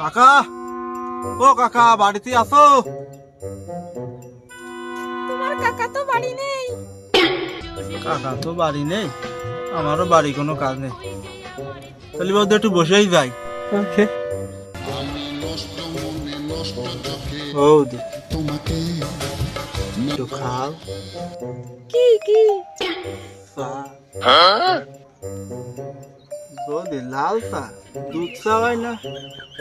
কাকা ও কাকা বাড়িতে আসো তোমার কাকা তো বাড়ি নেই। কাকা তো বাড়ি নেই আমারও বাড়ি কোনো কাজ নেই। তাহলে বৌদি একটু বসেই যাই। একটু খাও। কি কি? চা বৌদি লাল চা দুধ চা হয় না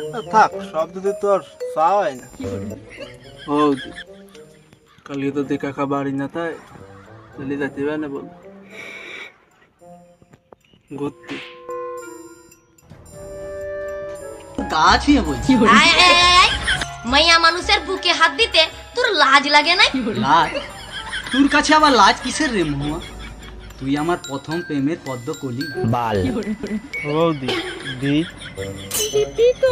আ, থাক সব দুধে তো আর চা হয় না বৌদি কালকে তো দেখা কাকা বাড়ি না তাই চলে যেতে পারে না বল ঘুরতে গা ছুঁয়ে বলছি আয়, আয়, আয়, আয়। মাইয়া মানুষের বুকে হাত দিতে তোর লাজ লাগে নাই লাজ তোর কাছে আবার লাজ কিসের রে মহুয়া তুই আমার প্রথম প্রেমের পদ্ম কলি বৌদি দি। দিদি তো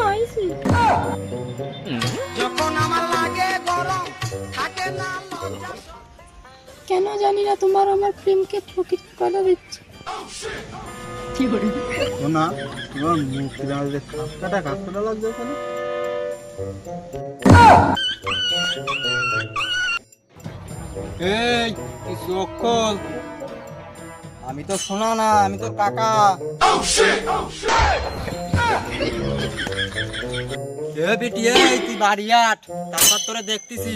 কেন জানি না তোমার আমার প্রেমকে প্রকৃতি বাধা দিচ্ছে না তোমার মুখ কাপটা কাপটা এই খোল। আমি তো শোনা না আমি তো টাকা। তুই বাড়ি আট তারপর তোরে দেখতেছি।